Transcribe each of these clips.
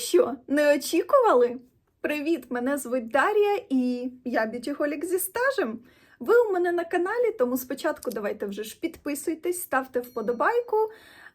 що, не очікували? Привіт! Мене звуть Дар'я і я б'ютіголік зі стажем. Ви у мене на каналі, тому спочатку давайте вже ж підписуйтесь, ставте вподобайку.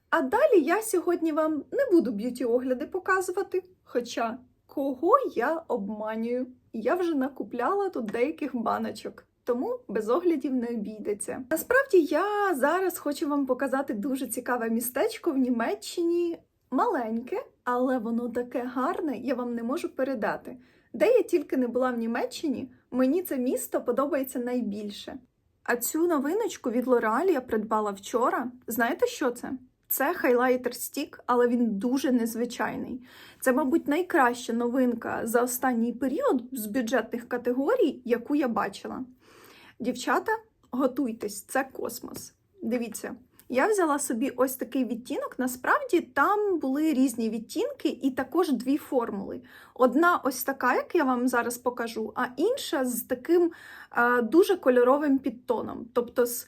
А далі я сьогодні вам не буду б'юті-огляди показувати. Хоча кого я обманюю? Я вже накупляла тут деяких баночок. Тому без оглядів не обійдеться. Насправді я зараз хочу вам показати дуже цікаве містечко в Німеччині. Маленьке, але воно таке гарне, я вам не можу передати. Де я тільки не була в Німеччині, мені це місто подобається найбільше. А цю новиночку від L'Oreal я придбала вчора. Знаєте, що це? Це хайлайтер стік, але він дуже незвичайний. Це, мабуть, найкраща новинка за останній період з бюджетних категорій, яку я бачила. Дівчата, готуйтесь, це космос. Дивіться, я взяла собі ось такий відтінок. Насправді там були різні відтінки і також дві формули. Одна ось така, як я вам зараз покажу, а інша з таким е, дуже кольоровим підтоном. Тобто, з...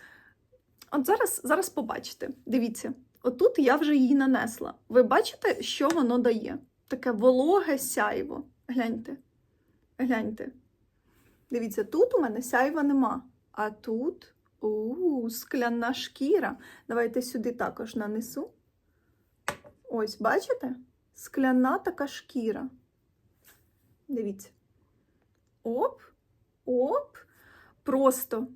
от зараз, зараз побачите. Дивіться, отут я вже її нанесла. Ви бачите, що воно дає? Таке вологе сяйво. Гляньте. Гляньте. Дивіться, тут у мене сяйва нема. А тут у скляна шкіра. Давайте сюди також нанесу. Ось, бачите? Скляна така шкіра. Дивіться. Оп, оп. Просто,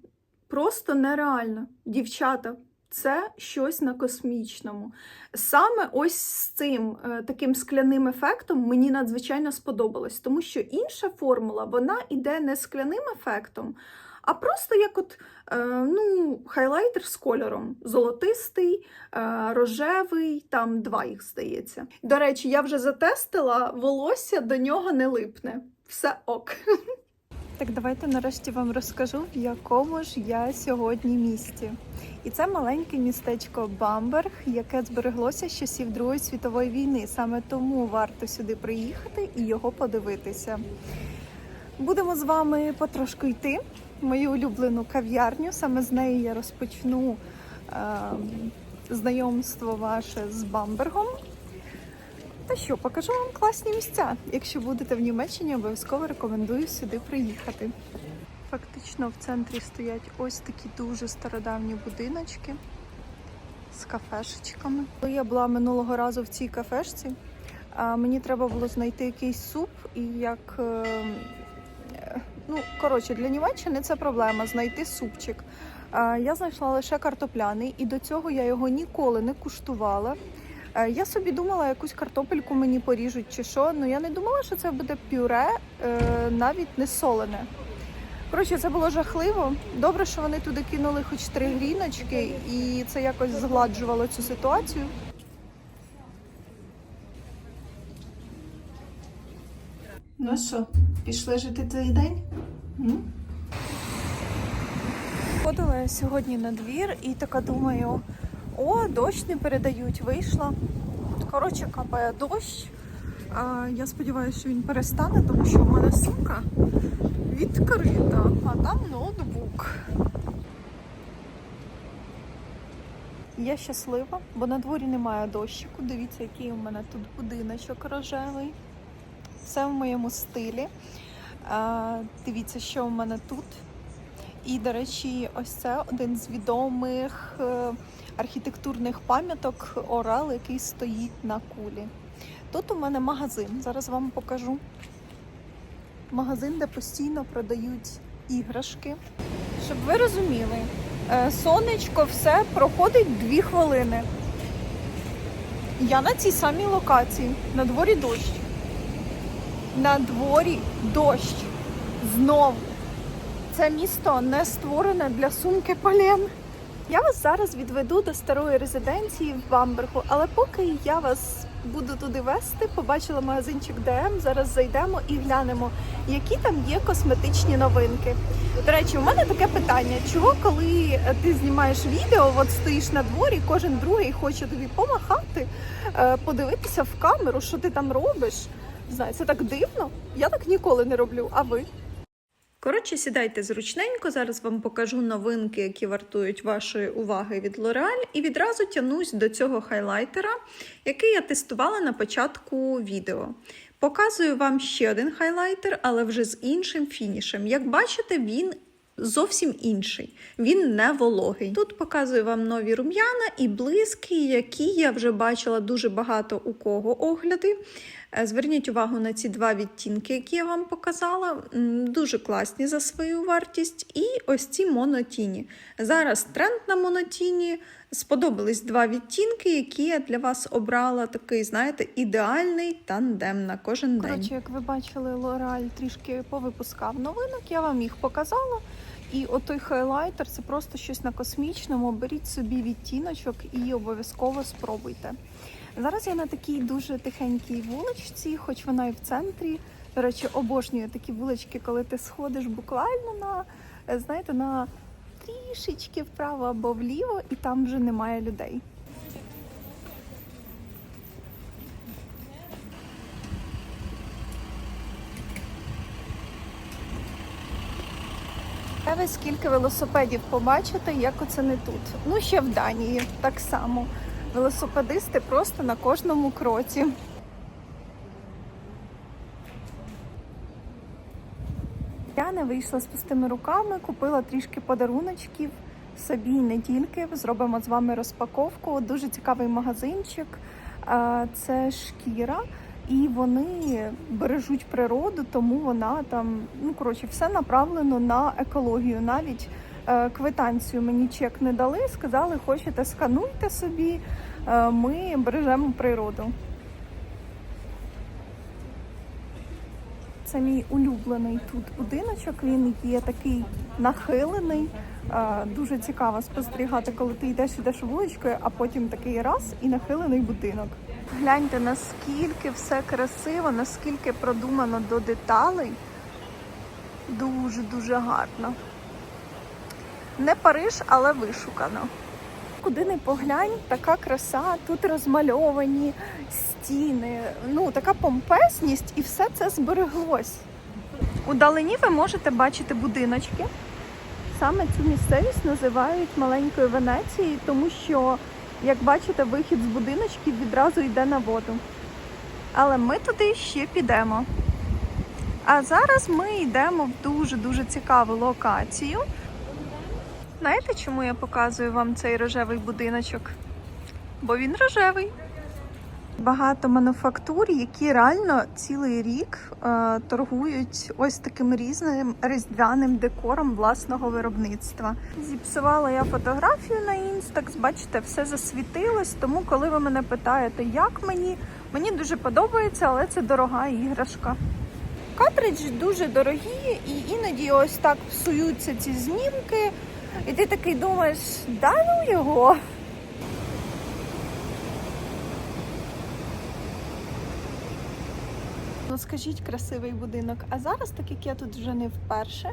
просто нереально. Дівчата, це щось на космічному. Саме ось з цим е, таким скляним ефектом мені надзвичайно сподобалось, тому що інша формула вона іде не скляним ефектом, а просто як от е, ну, хайлайтер з кольором: золотистий, е, рожевий, там два їх здається. До речі, я вже затестила, волосся до нього не липне. Все ок. Так, давайте нарешті вам розкажу, в якому ж я сьогодні місті. І це маленьке містечко Бамберг, яке збереглося з часів Другої світової війни. Саме тому варто сюди приїхати і його подивитися. Будемо з вами потрошку йти мою улюблену кав'ярню. Саме з неї я розпочну е, знайомство ваше з Бамбергом. Та що, покажу вам класні місця. Якщо будете в Німеччині, обов'язково рекомендую сюди приїхати. Фактично в центрі стоять ось такі дуже стародавні будиночки з кафешечками. Коли я була минулого разу в цій кафешці, мені треба було знайти якийсь суп, і як е, е, ну коротше для Німеччини це проблема знайти супчик. Я знайшла лише картопляний, і до цього я його ніколи не куштувала. Я собі думала, якусь картопельку мені поріжуть чи що. Ну я не думала, що це буде пюре, е, навіть не солене. Коротше, це було жахливо. Добре, що вони туди кинули хоч три гріночки, і це якось згладжувало цю ситуацію. Ну що, пішли жити цей день? М? Ходила я сьогодні на двір і така думаю, о, дощ не передають, вийшла. Коротше, капає дощ. А, я сподіваюся, що він перестане, тому що в мене сумка відкрита, а там ноутбук. Я щаслива, бо на дворі немає дощику. Дивіться, який у мене тут будиночок рожевий. Все в моєму стилі. Дивіться, що у мене тут. І, до речі, ось це один з відомих е, архітектурних пам'яток Орел, який стоїть на кулі. Тут у мене магазин. Зараз вам покажу. Магазин, де постійно продають іграшки. Щоб ви розуміли, е, сонечко все проходить дві хвилини. Я на цій самій локації. На дворі дощ. На дворі дощ. Знову. Це місто не створене для сумки Полен. Я вас зараз відведу до старої резиденції в Бамбергу, але поки я вас буду туди вести, побачила магазинчик ДМ. Зараз зайдемо і глянемо, які там є косметичні новинки. До речі, у мене таке питання: чого, коли ти знімаєш відео, от стоїш на дворі, кожен другий хоче тобі помахати, е, подивитися в камеру, що ти там робиш? Знаю, це так дивно. Я так ніколи не роблю. А ви? Коротше, сідайте зручненько, зараз вам покажу новинки, які вартують вашої уваги від L'Oreal, і відразу тянусь до цього хайлайтера, який я тестувала на початку відео. Показую вам ще один хайлайтер, але вже з іншим фінішем. Як бачите, він зовсім інший, він не вологий. Тут показую вам нові рум'яна і блиски, які я вже бачила дуже багато у кого огляди. Е, Зверніть увагу на ці два відтінки, які я вам показала. Дуже класні за свою вартість. І ось ці монотіні. Зараз тренд на монотіні. Сподобались два відтінки, які я для вас обрала. Такий, знаєте, ідеальний тандем на кожен день. Коротше, як ви бачили, L'Oreal трішки повипускав новинок, я вам їх показала. І отой хайлайтер це просто щось на космічному. Беріть собі відтіночок і обов'язково спробуйте. Зараз я на такій дуже тихенькій вуличці, хоч вона і в центрі. До речі, обожнюю такі вулички, коли ти сходиш буквально на, знаєте, на трішечки вправо або вліво, і там вже немає людей. Ви скільки велосипедів побачите, як оце не тут. Ну, ще в Данії так само. Велосипедисти просто на кожному кроці. Не вийшла з пустими руками, купила трішки подаруночків собі і не тільки. Зробимо з вами розпаковку. Дуже цікавий магазинчик. Це шкіра. І вони бережуть природу, тому вона там, ну коротше, все направлено на екологію. Навіть е, квитанцію мені чек не дали, сказали, хочете скануйте собі, е, ми бережемо природу. Це мій улюблений тут будиночок. Він є такий нахилений. Е, Дуже цікаво спостерігати, коли ти йдеш ідеш вуличкою, а потім такий раз і нахилений будинок. Гляньте, наскільки все красиво, наскільки продумано до деталей. Дуже-дуже гарно. Не Париж, але вишукано. Куди не поглянь, така краса, тут розмальовані стіни, ну така помпесність, і все це збереглось. Удалині ви можете бачити будиночки. Саме цю місцевість називають маленькою Венецією, тому що, як бачите, вихід з будиночків відразу йде на воду. Але ми туди ще підемо. А зараз ми йдемо в дуже-дуже цікаву локацію. Знаєте, чому я показую вам цей рожевий будиночок? Бо він рожевий. Багато мануфактур, які реально цілий рік е, торгують ось таким різним різдвяним декором власного виробництва. Зіпсувала я фотографію на інстакс, бачите, все засвітилось. Тому, коли ви мене питаєте, як мені, мені дуже подобається, але це дорога іграшка. Картриджі дуже дорогі, і іноді ось так псуються ці знімки. І ти такий думаєш, да ну його. Ну, скажіть, красивий будинок. А зараз, так як я тут вже не вперше,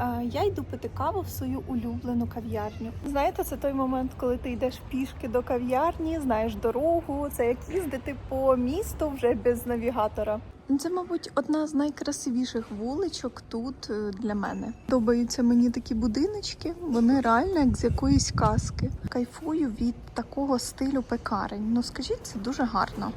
е, я йду пити каву в свою улюблену кав'ярню. Знаєте, це той момент, коли ти йдеш пішки до кав'ярні, знаєш дорогу. Це як їздити по місту вже без навігатора. Це, мабуть, одна з найкрасивіших вуличок тут е, для мене. Подобаються мені такі будиночки, вони реально як з якоїсь казки. Кайфую від такого стилю пекарень. Ну скажіть, це дуже гарно.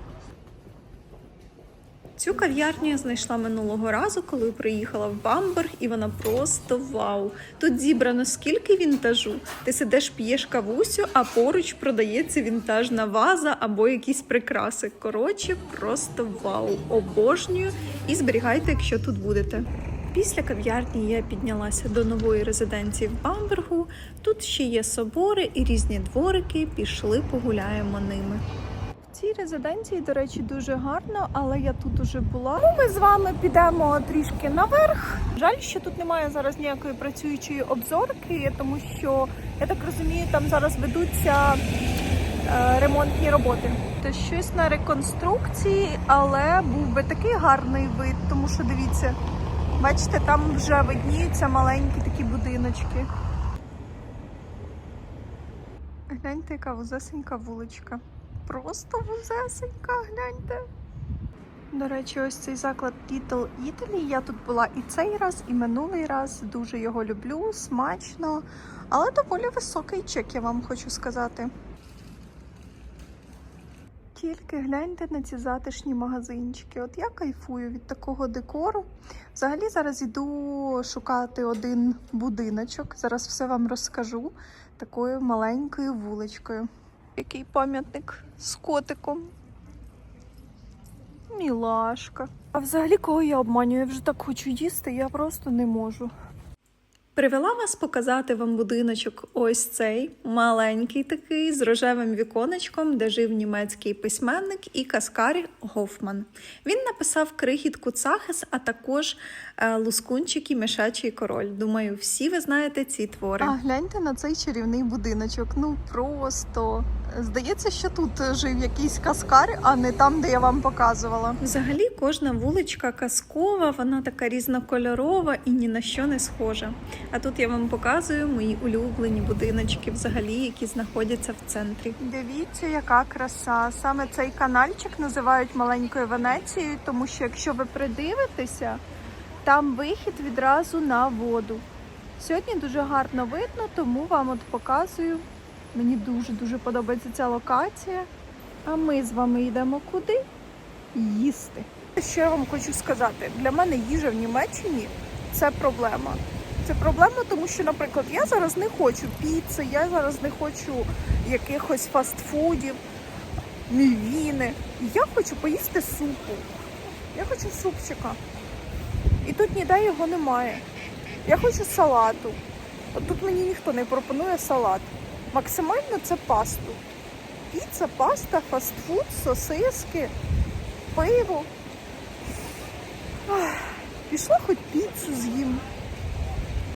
Цю кав'ярню я знайшла минулого разу, коли приїхала в Бамберг, і вона просто вау. Тут зібрано скільки вінтажу. Ти сидиш, п'єш кавусю, а поруч продається вінтажна ваза або якісь прикраси. Коротше, просто вау. Обожнюю і зберігайте, якщо тут будете. Після кав'ярні я піднялася до нової резиденції в Бамбергу. Тут ще є собори і різні дворики. Пішли погуляємо ними. Цій резиденції, до речі, дуже гарно, але я тут уже була. Ну, ми з вами підемо трішки наверх. Жаль, що тут немає зараз ніякої працюючої обзорки, тому що я так розумію, там зараз ведуться е, ремонтні роботи. Це щось на реконструкції, але був би такий гарний вид, тому що дивіться, бачите, там вже видніються маленькі такі будиночки. Гляньте, яка вузесенька вуличка. Просто вузесенька, гляньте. До речі, ось цей заклад Little Italy. Я тут була і цей раз, і минулий раз. Дуже його люблю, смачно, але доволі високий чек, я вам хочу сказати. Тільки гляньте на ці затишні магазинчики. От я кайфую від такого декору. Взагалі зараз іду шукати один будиночок. Зараз все вам розкажу такою маленькою вуличкою. Який пам'ятник з котиком. Мілашка. А взагалі, кого я обманюю? Я вже так хочу їсти, я просто не можу. Привела вас показати вам будиночок ось цей маленький такий з рожевим віконечком, де жив німецький письменник і каскар Гофман. Він написав крихітку Цахес, а також е, Лускунчик і Мішачий король. Думаю, всі ви знаєте ці твори. А гляньте на цей чарівний будиночок. Ну просто здається, що тут жив якийсь каскар, а не там, де я вам показувала. Взагалі, кожна вуличка казкова, вона така різнокольорова і ні на що не схожа. А тут я вам показую мої улюблені будиночки, взагалі, які знаходяться в центрі. Дивіться, яка краса. Саме цей канальчик називають маленькою Венецією, тому що якщо ви придивитеся, там вихід відразу на воду. Сьогодні дуже гарно видно, тому вам от показую. Мені дуже дуже подобається ця локація. А ми з вами йдемо куди? Їсти. Що я вам хочу сказати? Для мене їжа в Німеччині це проблема. Це проблема, тому що, наприклад, я зараз не хочу піци, я зараз не хочу якихось фастфудів, мівіни. Я хочу поїсти супу. Я хочу супчика. І тут ніде його немає. Я хочу салату. От тут мені ніхто не пропонує салат. Максимально це пасту. Піца, паста, фастфуд, сосиски, пиво. Ах, Пішла хоч піцу з'їм.